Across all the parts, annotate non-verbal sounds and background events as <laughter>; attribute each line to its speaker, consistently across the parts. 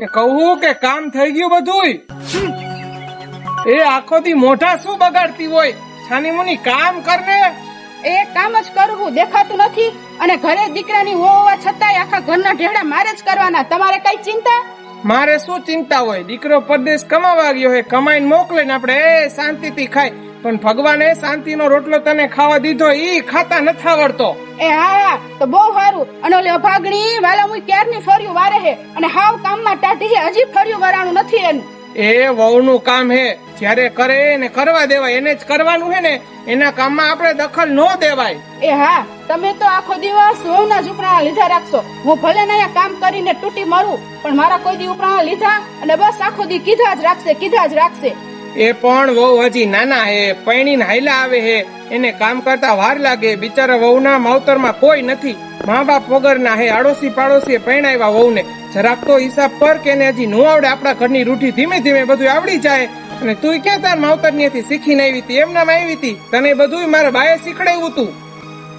Speaker 1: એ કહું કે કામ થઈ ગયું બધુંય? એ આખો થી મોઢા શું બગાડતી હોય? છાની મુની કામ કરને?
Speaker 2: એ કામ જ કરવું દેખાતું નથી અને ઘરે દીકરાની હોવા છતાંય આખા ઘરના ઢેડા મારે જ કરવાના. તમારે કઈ ચિંતા?
Speaker 1: મારે શું ચિંતા હોય? દીકરો પરદેશ કમાવા ગયો હોય કમાઈને મોકલે ને આપણે શાંતિથી ખાય. પણ ભગવાને શાંતિનો રોટલો તને ખાવા દીધો ઈ ખાતા નથી આવડતો.
Speaker 2: એ હા તો બહુ સારું અને ઓલી અભાગણી વાલા હું ક્યારની ફર્યું વારે હે? અને હાવ કામમાં ટાઢી હે હજી ફર્યું વરાણું નથી એનું
Speaker 1: એ વહુનું કામ હે. જ્યારે કરે એને કરવા દેવાય એને જ કરવાનું હે ને એના કામમાં આપણે દખલ ન દેવાય.
Speaker 2: એ હા તમે તો આખો દિવસ વહુના જ ઉપરાણા લીધા રાખશો. હું ભલે ને કામ કરીને તૂટી મરું પણ મારા કોઈ દી ઉપરાણા લીધા અને બસ આખો દી કીધા જ રાખશે કીધા જ રાખશે.
Speaker 1: એ પણ વહુ હજી નાના હે, પૈણીને હાયલા આવે હે. એને કામ કરતા વાર લાગે, બિચારા વહુના માવતરમાં કોઈ નથી. મા બાપ વગરના હે આડોશી પાડોશી પરણાવ્યા વહુને. જરાક તો હિસાબ પર કે એને હજી નો આવડે આપણા ઘરની રૂઠી ધીમે ધીમે બધું આવડી જાય. અને તું ક્યાં તાર માવતરની હતી શીખીને આવી હતી, એમનામાં આવી હતી? તને બધું મારા બાએ શીખડાવ્યું તું.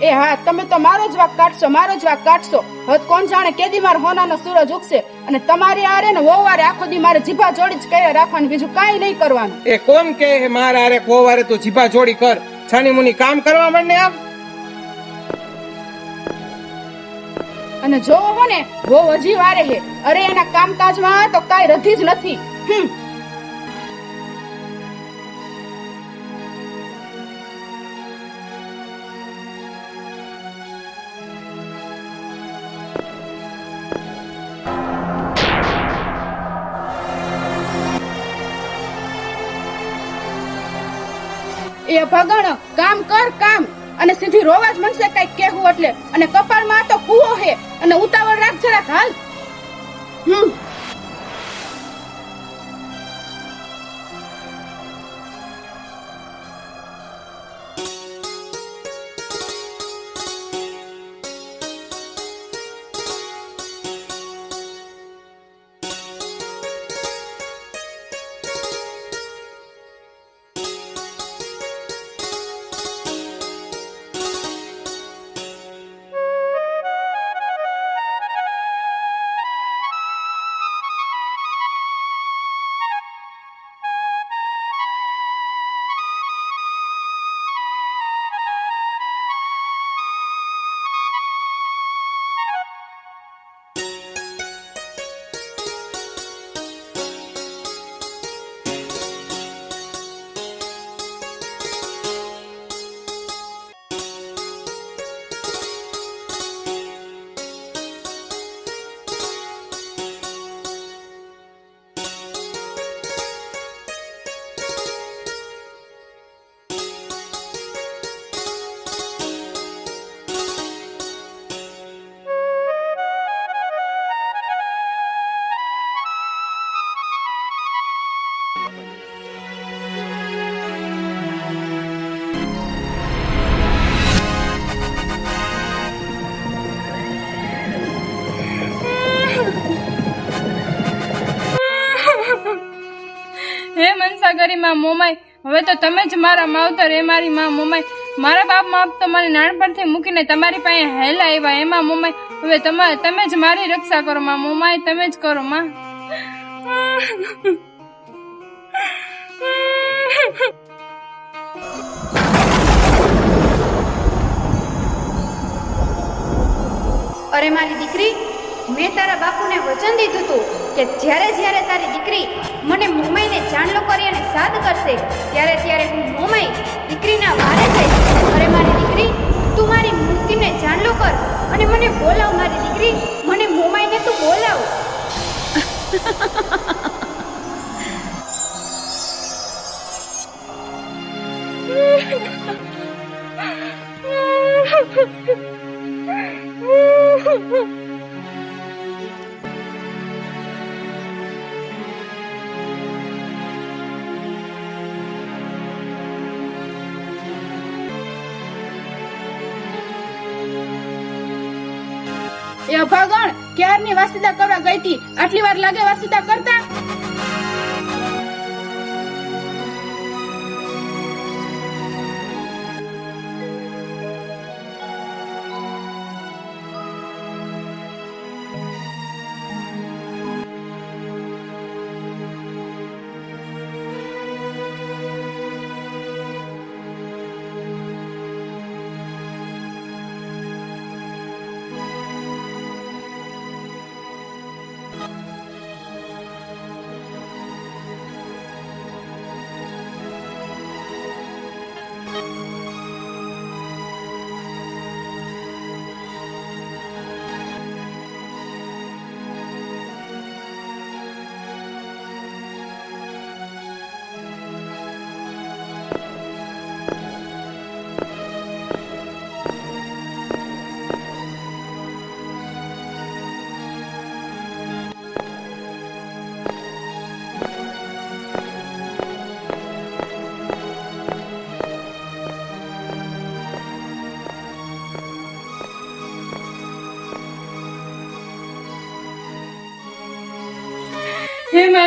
Speaker 2: એ હા, તમે તો મારો જ વાક કાઢશો, મારો જ વાક કાઢશો. હદ કોણ જાણે કેદી માર હોનાનો સૂરજ ઉગશે? અને તમારી આરે ને વોવારે આખો દી મારે જીભા જોડી જ કર્યા રાખવાની બીજું કાંઈ નહીં કરવાનું.
Speaker 1: એ કોમ કે મારા આરે કોવારે તું જીભા જોડી કર. છાની મુની કામ કરવા માંડને આમ?
Speaker 2: અને જોવો હો ને વહુ હજી વારે હે. અરે એના કામકાજમાં તો કાંઈ રધી જ નથી. હમ ભગણ કામ કર કામ. અને સીધી રોવા જ મનશે કઈ કેવું એટલે. અને કપાળમાં તો કુવો હે. અને ઉતાવળ રાખ જરાક હાલ. હમ.
Speaker 3: મનસાગરી માં મોમાઈ. હવે તો તમે જ મારા માવતર, એ મારી માં મોમાઈ. મારા બાપ બાપ તો મને નાનપણથી મૂકીને તમારી પાસે હેલા આવ્યા એમાં મોમાઈ. હવે તમારે તમે જ મારી રક્ષા કરો, માં મોમાઈ, તમે જ કરો, માં.
Speaker 4: અરે મારી દીકરી મેં તારા બાપુને વચન દીધું હતું કે જ્યારે જ્યારે તારી દીકરી મને મોમાઈને જાણલો કરી અને સાદ કરશે, ત્યારે ત્યારે હું મોમાઈ દીકરીના વારે જઈશ. અરે મારી દીકરી, તું મારી મૂર્તિને જાણલો કર અને મને બોલાવ મારી દીકરી. મને મોમાઈને તું બોલાવ. <laughs>
Speaker 2: ક્યારની વાસીદા કરવા ગઈ હતી? આટલી વાર લાગે વાસીદા કરતા?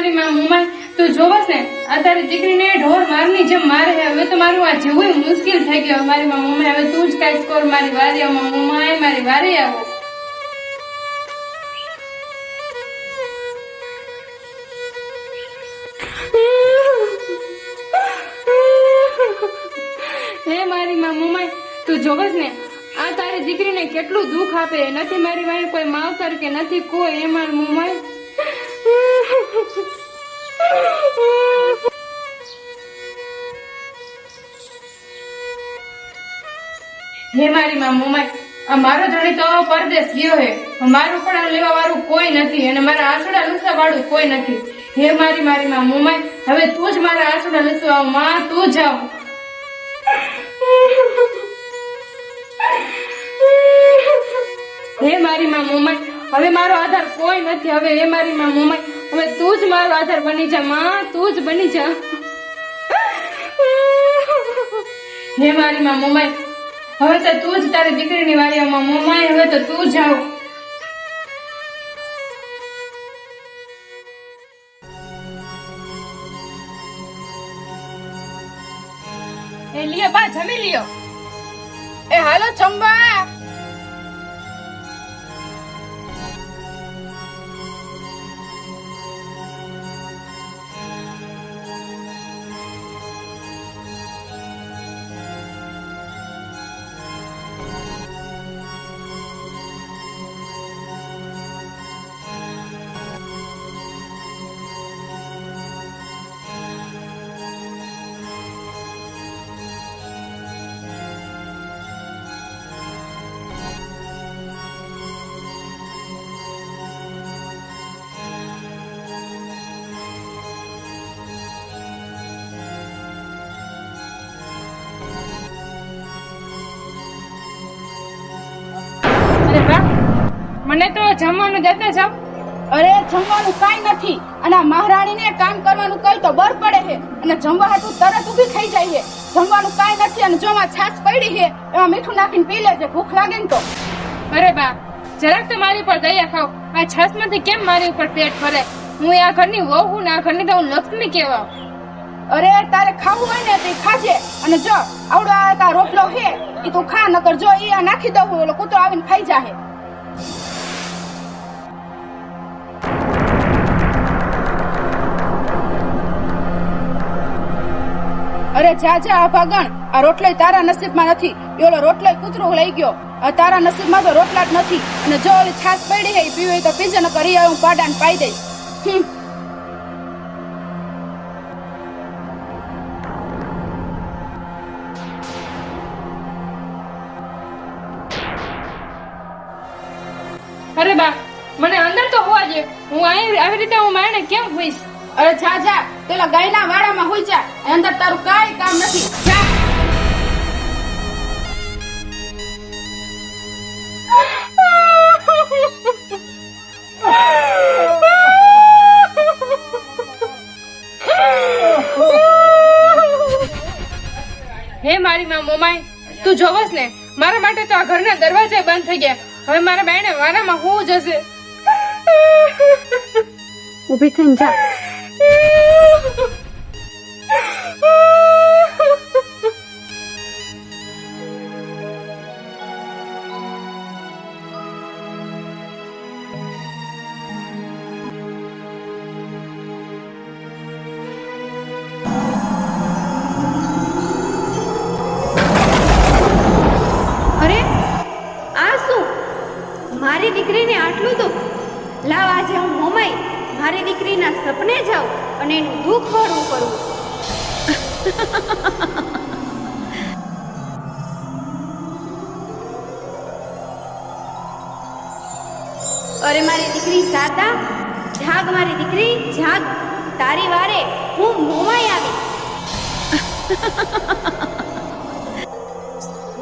Speaker 3: મારી માં મોમાઈ તું જોવસ ને? અત્યારે દીકરીને ઢોર મારની જેમ મારે હવે તો મારું આ જીવવું મુશ્કેલ થઈ ગયું. મારી માં મોમાઈ હવે તું જ કાંઈક કર. મારી વારી આવો. મોમાઈ મારી વારી આવો. હે મારી માં મુમાય તું જોવસ ને? આ તારી દીકરીને કેટલું દુઃખ આપે. નથી મારી વાણી કોઈ માવતર કે નથી કોઈ. એ મારી મોમાઈ હે મારી માં મોમાઈ મારો ધણી તો પરદેશ ગયો હે. મારું પણ લેવા વાળું કોઈ નથી અને મારા આસુડા લૂસવા વાળું કોઈ નથી. હે મારી મારી માં મોમાઈ, હવે તું જ મારા આસુડા લૂસવા માં, તું જાવ હે મારી માં મોમાઈ, હવે મારો આધાર કોઈ નથી. હવે હે મારી માં મોમાઈ હવે તું જ મારો આધાર બની જા, માં. તું જ બની જા. હે મારી માં મોમાઈ, હવે તો તું જ તારી દીકરીની વારીઓમાં મોમાઈ, હવે તો તું જાવ એ લિયો, બા, જમી લિયો.
Speaker 2: એ હાલો, જમવા.
Speaker 3: અરે મને તો જમવાનું દેતા જાવ
Speaker 2: અરે જમવાનું કાંઈ નથી. અને આ મહારાણીને કામ કરવાનું કઈ તો બર પડે છે. અને જમવા હાટું તરત ઊભી થઈ જાય છે. જમવાનું કાંઈ નથી અને જો આ છાશ પડી છે. એમાં મીઠું નાખીને પી લેજે ભૂખ લાગે ને તો.
Speaker 3: અરે બા જરાક તો મારી પર દયા ખાવ. આ છાશમાંથી કેમ મારી ઉપર પેટ ભરે? હું આ ઘરની વહુ હું આ ઘરની તો હું લક્ષ્મી કહેવાઉં.
Speaker 2: અરે તારે ખાવું હોય ને તે ખાજે. અને જો આવડો આ તારો રોટલો છે. એ તું ખા, નકર જો ઈ આ નાખી દઉં ઓલો કૂતરો આવીને ખાઈ જાહે. અરે જા જા, આ ભાગણ. આ રોટલોય તારા નસીબમાં નથી. એ ઓલો રોટલો કૂતરો લઈ ગયો. આ તારા નસીબમાં તો રોટલા જ નથી. અને જો ઓલી છાશ પડી હે, ઈ પીવી તો પીજે ન કરી હું પાડાને પાઈ દઈશ.
Speaker 3: અરે બા મને અંદર તો હોવા દે. હું અહીં આવી રીતે હું મારને કેમ હોઈશ?
Speaker 2: અરે જા જા. પેલા ગાયના વાડામાં હોઈ જા. અંદર તારું કાંઈ કામ નથી. જા.
Speaker 3: હે મારી માં મોમાઈ તું જોવસ ને? મારા માટે તો આ ઘરના દરવાજા બંધ થઈ ગયા. હવે મારા બેને વારામાં હું જશે?
Speaker 4: ઊભી થઈને જા. <laughs>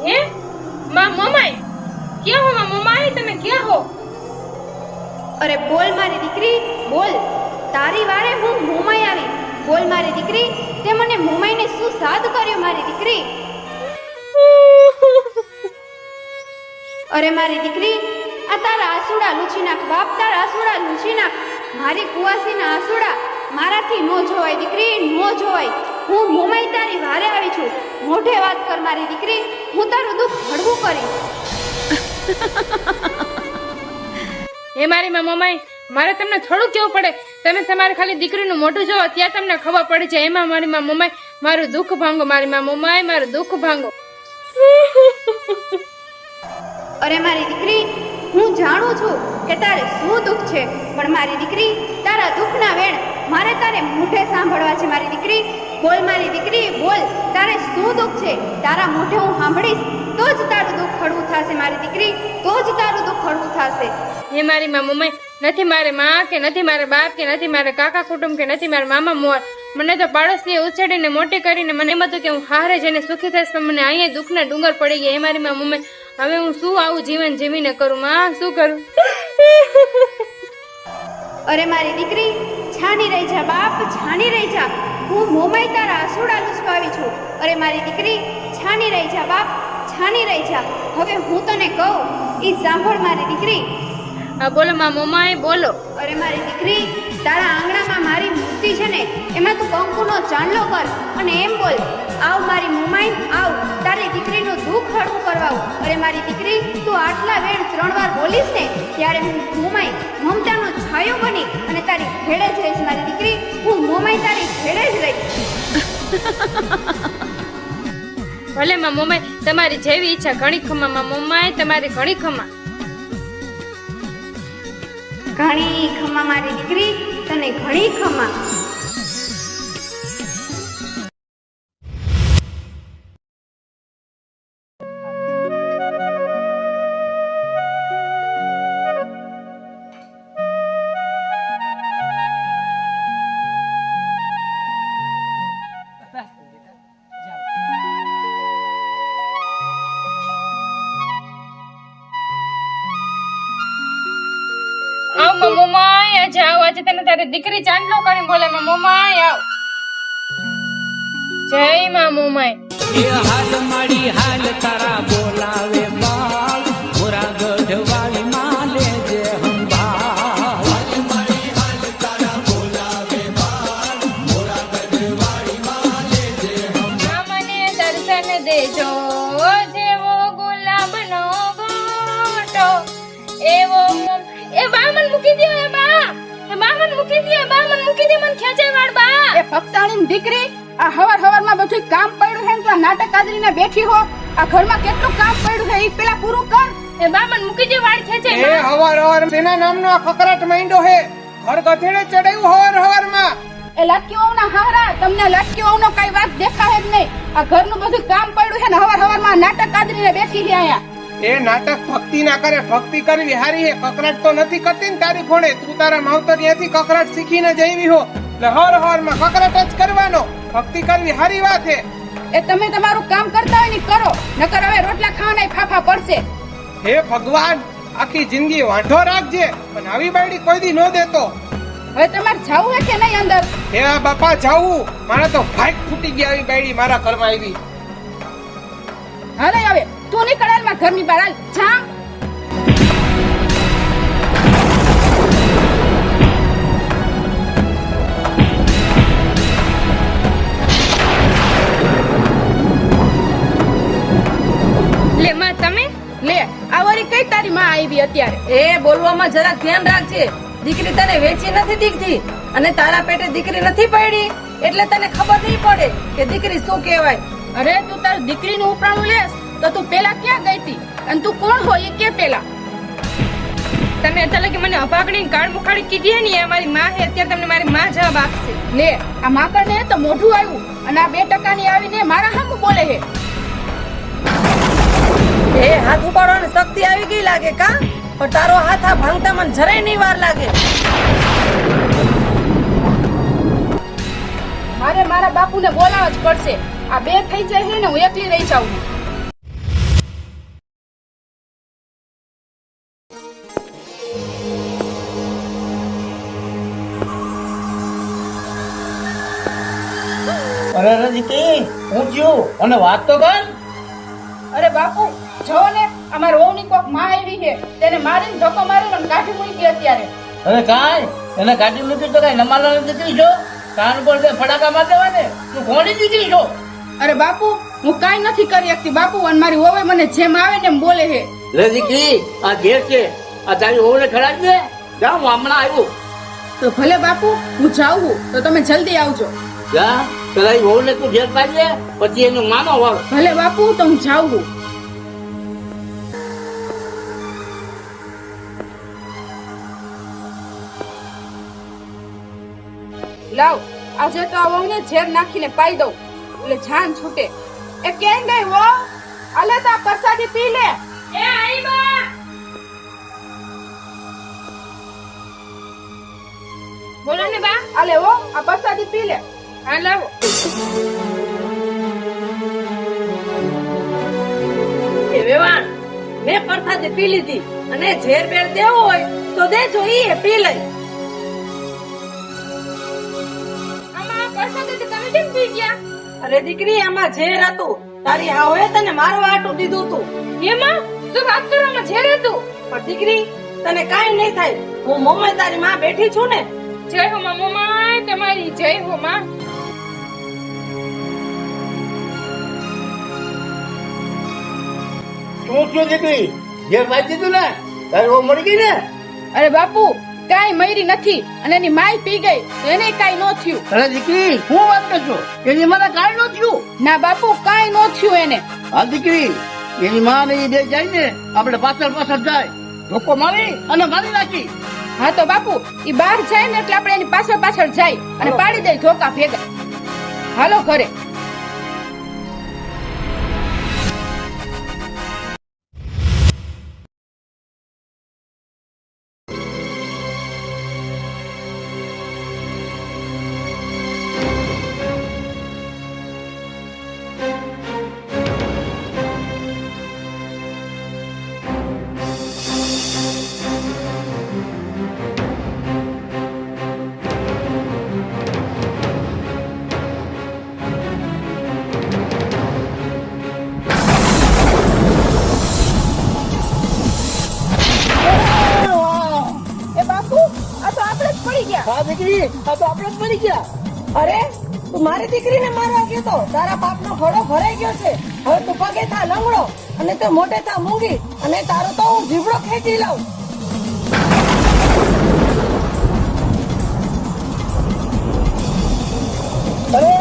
Speaker 4: હે?
Speaker 3: માં મમાઈ. ક્યાં હો માં મમાઈ? તમે ક્યાં હો?
Speaker 4: અરે બોલ મારી દીકરી, બોલ. તારી વારે હું મોમાઈ આવી. બોલ મારી દીકરી, તે મને મોમાઈને શું સાદ કર્યો મારી દીકરી? અરે મારી દીકરી, આ તારા આસુડા લૂછી નાખ, બાપ તારા આસુડા લૂછી નાખ. મારી કુવાસીના આસુડા મારાથી નો જોવાય, દીકરી, નો જોવાય. હું મોમાઈ તારી વારે આવી છું. મોઢે વાત કર મારી દીકરી. હું તારું દુઃખ હળવું કરીશ. <laughs>
Speaker 3: હે મારી માં મોમાઈ મારે તમને થોડુંક કેવું પડે. તમે તમારે ખાલી દીકરીનું મોઢું જોવો ત્યાં તમને ખબર પડી જાય. એમાં મારી માં મોમાઈ મારું દુઃખ ભાંગો મારી માં મોમાઈ મારું દુઃખ ભાંગો. <laughs>
Speaker 4: અરે મારી દીકરી હું જાણું છું કે તારે શું દુઃખ છે. પણ મારી દીકરી તારા દુઃખના વેણ મારે તારે મોઢે સાંભળવા છે મારી દીકરી. બોલ મારી દીકરી બોલ. તારે શું દુઃખ છે? તારા મોઢે હું સાંભળીશ તો જ તારું દુઃખ હળવું થશે મારી દીકરી તો જ તારું દુઃખ હળવું થશે.
Speaker 3: હે મારી માં મમ્મી નથી મારે માં કે નથી મારે બાપ કે નથી મારે કાકા કુટુંબ કે નથી મારા મામા મોર. મને તો પાડોશીએ ઉછેડીને મોટી કરીને મને એમ હતું કે હું હારે જઈને સુખી થઈશ પણ મને અહીંયા દુઃખના ડુંગર પડી ગયા. એ મારી માં મમ્મી હવે હું શું આવું જીવન જીવીને કરું? માં શું કરું? <laughs>
Speaker 4: અરે મારી દીકરી છાની રહી જા બાપ છાની રહી જા. હું મોમાઈ તારા આસુડા લુસકાવી છું. અરે મારી દીકરી છાની રહી જા બાપ છાની રહી જા. હવે હું તને કહું એ સાંભળ મારી દીકરી.
Speaker 3: બોલો માં મોમાઈ બોલો.
Speaker 4: અરે મારી દીકરી તારા આંગણામાં મારી મૂર્તિ છે ને એમાં તું કંકુનો ચાંદલો કર અને એમ બોલ આવ મારી મુમાઈ આવ તારી દીકરીનું દુઃખ હળવું કરવાવું અરે મારી દીકરી તું આટલા વેળ ત્રણ વાર બોલીશ ને ત્યારે હું મુમાઈ મમતાનો છાયો બની અને તારી ભેળે જ રહીશ. મારી દીકરી હું મોમાઈ તારી ભેળે જ રહીશ. <laughs>
Speaker 3: ભલે માં મોમાઈ તમારી જેવી ઈચ્છા ઘણી ખમા માં મોમાઈ તમારી ઘણી ખમા.
Speaker 4: ઘણી ખમા મારી દીકરી તને ઘણી ખમા.
Speaker 3: દીકરી ચાંદલો કરી બોલે માં મોમાઈ આવ. જય માં
Speaker 5: મોમાય હાલ માડી હાલ તારા બોલાવે
Speaker 2: ભક્તાણીની દીકરી આ હવાર હવારમાં બધું કામ પડ્યું છે તો નાટક આદરીને બેઠી હો. આ ઘરમાં કેટલું કામ પડ્યું છે એ પેલા પૂરું કર.
Speaker 3: એ બામન મૂકી દે વાળ ખેંચે
Speaker 1: એ હવાર હવાર તેના નામનો આ ખકરાટ માંડ્યો હે. ઘર ગધેડે ચડાયું હવાર હવારમાં.
Speaker 2: એ લટકીઓના હારા તમને લટકીઓનો કઈ વાત દેખાય જ નહીં. આ ઘરનું બધું કામ પડ્યું છે ને હવાર હવારમાં નાટક આદરીને બેઠી છે અહીંયા.
Speaker 1: એ નાટક ભક્તિ ના કરે ભક્તિ કરવી હારી હે. કકરાટ તો નથી કરતી ને તારી ખોડે તું તારા માવતરિયાથી કકરાટ શીખીને જઈવી હો. એટલે હર હરમાં કકરાટ જ કરવાનો. ભક્તિ કરવી હારી વાત છે.
Speaker 2: એ તમે તમારું કામ કરતા હોય ને કરો. નકર હવે રોટલા ખાવાના ફાફા પડશે.
Speaker 1: હે ભગવાન આખી જિંદગી વાંઢો રાખજે પણ આવી બાયડી કોઈ દી ન દેતો.
Speaker 2: હવે તમારે જવું હે કે નહીં અંદર?
Speaker 1: હે આ બાપા જાવું. મારા તો ભાઈ ફૂટી ગયા આવી બાયડી મારા ઘરમાં આવી.
Speaker 2: હાલે હવે તું નીકળાલમાં ઘરની બહાર હાલ. જા. અત્યારે.
Speaker 6: એ બોલવામાં જરા ધ્યાન રાખજે. દીકરી તને વેચી નથી દીકતી અને તારા પેટે દીકરી નથી પડી. એટલે તને ખબર નહીં પડે કે દીકરી શું કહેવાય.
Speaker 2: અરે તું તારી દીકરીનું ઉપરાણું લેસ તો તું પેલા ક્યાં ગઈ હતી અને તું કોણ હોય કે પેલા?
Speaker 3: તમે અત્યારે કે મને અભાગણી કાળ મુખાડી કીધી ને એ મારી માં હે અત્યારે તમને મારી માં જવાબ આપશે.
Speaker 2: લે આ માકડ ને તો મોઢું આવ્યું અને આ બે ટકાની આવીને મારા હામુ બોલે હે.
Speaker 6: એ હાથ ઉપાડવાની શક્તિ આવી ગઈ લાગે કા? પણ તારો હાથ આ ભાંગતા મને જરાય નહીં વાર લાગે.
Speaker 2: મારે મારા બાપુને બોલાવવા જ પડશે. આ બે થઈ જાય છે ને હું એકલી રહી જાઉં.
Speaker 7: અરે રજીતી હું થયું મને વાત તો કર.
Speaker 2: અરે બાપુ જો ને. અમાર વહુની કોકમાં આવી છે. તેને મારીને ધક્કો મારીને કાઢી મૂકી અત્યારે.
Speaker 7: હવે કાંઈ? એને કાઢી મૂકી તો કાંઈ નમાલા દીકરી છો કાન પર બે ફટાકા માર દેવા ને તું કોણી દીધી છો?
Speaker 2: અરે બાપુ હું કાંઈ નથી કરી શકતી. બાપુ અને મારી ઓવે મને જેમ આવે ને એમ બોલે હે
Speaker 7: લે દીકરી આ ઘેર છે. આ તારી ઓવને ખરાબ દે. જા હું હમણાં આવ્યો
Speaker 2: તો ભલે બાપુ હું જાઉં તો તમે જલ્દી આવજો.
Speaker 7: જા પેલા એ વહુને તું ઘેર પાડી દે પછી એનો મામા વાળ.
Speaker 2: ભલે બાપુ તો હું જાઉં લાવ. આજે તો આ વહુને ઝેર નાખીને પાઈ દઉં. એટલે જાન છૂટે. એ કેમ ગઈ વો અલે તો પ્રસાદી પી લે.
Speaker 3: એ આઈ બા. બોલો ને બા.
Speaker 2: અલે વો આ પ્રસાદી પી લે.
Speaker 3: હા લાવો.
Speaker 6: એ વેવાણ મેં પ્રસાદી પી લીધી અને ઝેર બેર દેવું હોય તો દેજો ઈ પી લઈ.
Speaker 3: તો તમે ગયા?
Speaker 6: અરે દીકરી આમાં ઝેર હતું. તારી હાવે તને મારવા આટું દીધું હતું
Speaker 3: એમાં? શું વાત કરવામાં ઝેર હતું?
Speaker 6: પણ દીકરી તને કાઈ નહીં થાય. હું મમ્મી તારી માં બેઠી છું ને.
Speaker 3: જય હો માં મોમાય તમારી જય હો માં.
Speaker 7: શું થયું દીકરી? ઘેર વાંચી દીધું ને? તારી મરી ગઈ ને?
Speaker 2: અરે બાપુ કાંઈ મયરી નથી અને એની માય પી ગઈ તો એને કાંઈ નો થયું.
Speaker 7: અરે દીકરી હું વાત કરશો એની મને કાંઈ નો થયું?
Speaker 2: ના બાપુ કાંઈ નો થયું એને.
Speaker 7: હા દીકરી એની માં ને એ બે જાય ને આપણે પાછળ પાછળ જાય. ધોકો મારી અને મારી નાખી.
Speaker 2: હા તો બાપુ ઈ બહાર જાય ને એટલે આપણે એની પાછળ પાછળ જાય અને પાડી દઈ ધોકા ભેગા. હાલો ઘરે. આ તો આપણે જ ગયા.
Speaker 6: અરે, તું મારી દીકરીને મારવા ગયો તો? તારા બાપનો ઘોડો ભરાઈ ગયો છે. હવે તું પગે થા, લંગડો. અને તે મોટે થા, મૂંગી. અને તારો તો હું જીવડો ખેંચી લઉં. અરે.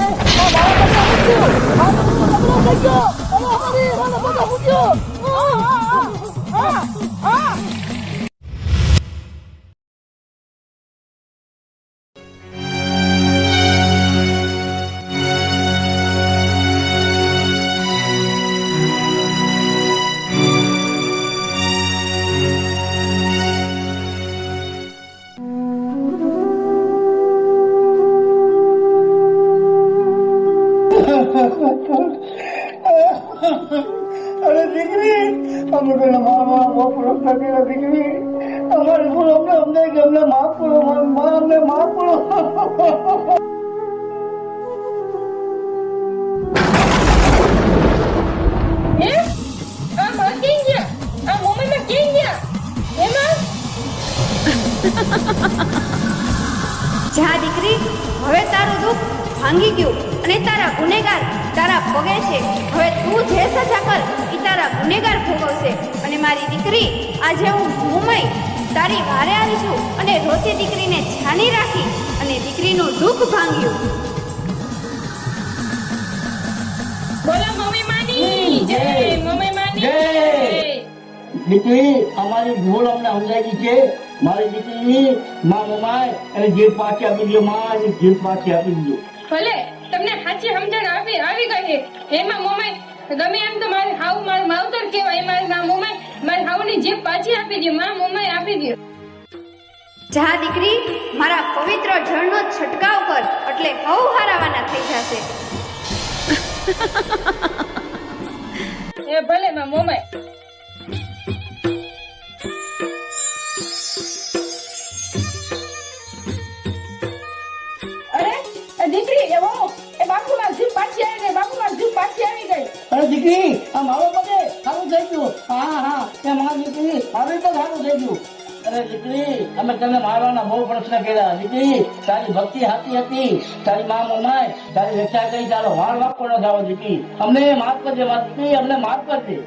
Speaker 4: ભાંગી ગયું. અને તારા ગુનેગાર તારા પગે છે. હવે તું જે સજા કર એ તારા ગુનેગાર ભોગવશે. અને મારી દીકરી આજે હું મુંબઈ તારી વારે આવી છું અને રોતી દીકરીને છાની રાખી અને દીકરીનું દુઃખ ભાંગ્યું.
Speaker 3: બોલો મમ્મી માની. જય. મમ્મી માની.
Speaker 7: જય. દીકરી અમારી ભૂલ અમને સમજાઈ ગઈ છે. મારી દીકરી મા મમાય અને જીભ પાછી આપી દો માં અને પાછી આપી દો
Speaker 3: ભલે તમને સાચી સમજણ આવી આવી ગઈ. એમાં મોમાઈ ગમે એમ તો મારે હાવ મારું માવતર કહેવાય મારે ના મોમાઈ મારે હાવની જીભ પાછી આપી દે માં મોમાઈ આપી દે
Speaker 4: જા દીકરી મારા પવિત્ર જળનો છંટકાવ કર એટલે હવ હારાવાના થઈ જશે.
Speaker 3: એ ભલે માં મોમાઈ.
Speaker 2: ગઈ?
Speaker 7: અરે દીકરી આ મારો પગે સારું થઈ ગયું. હા હા એ મારી દીકરી મારી પણ સારું થઈ ગયું. અરે દીકરી અમે તને મારવાના બહુ પ્રશ્ન કર્યા. દીકરી તારી ભક્તિ હાથી હતી. તારી મા મોમાય તારી રક્ષા કરી તારો વાળ વાપો ન થાવો દીકરી. અમને માફ કરજે મારી દીકરી અમને માફ કરજે.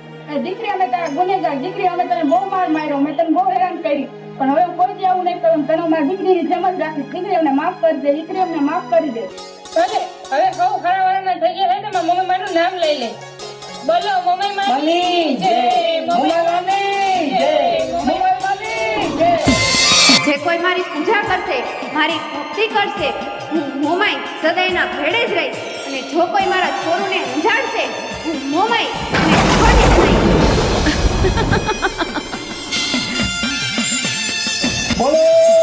Speaker 2: દીકરી અમે તારા ગુનેગાર. દીકરી અમે તને બહુ માર માર્યો. મેં તને બહુ હેરાન કરી. પણ હવે કોઈ જ આવું નહીં કરું તને મારી દીકરીની જેમ જ રાખીશ દીકરી અમને માફ કરી દે દીકરી અમને માફ કરી દે.
Speaker 3: ભલે હવે બહુ ખરા વાળાના થઈ ગયા છે ને મમ્મી મારું નામ લઈ લે. બોલો મમ્મી મારી
Speaker 7: જય.
Speaker 3: જય. મમ્મી
Speaker 7: મારી જય.
Speaker 4: જે કોઈ મારી પૂજા કરશે મારી ભક્તિ કરશે હું મોમાઈ સદાયના ભેડે જ રહીશ. અને જો કોઈ મારા છોરુને ઉંજાડશે હું મોમાઈ અને છોડીશ નહીં
Speaker 7: બોલો.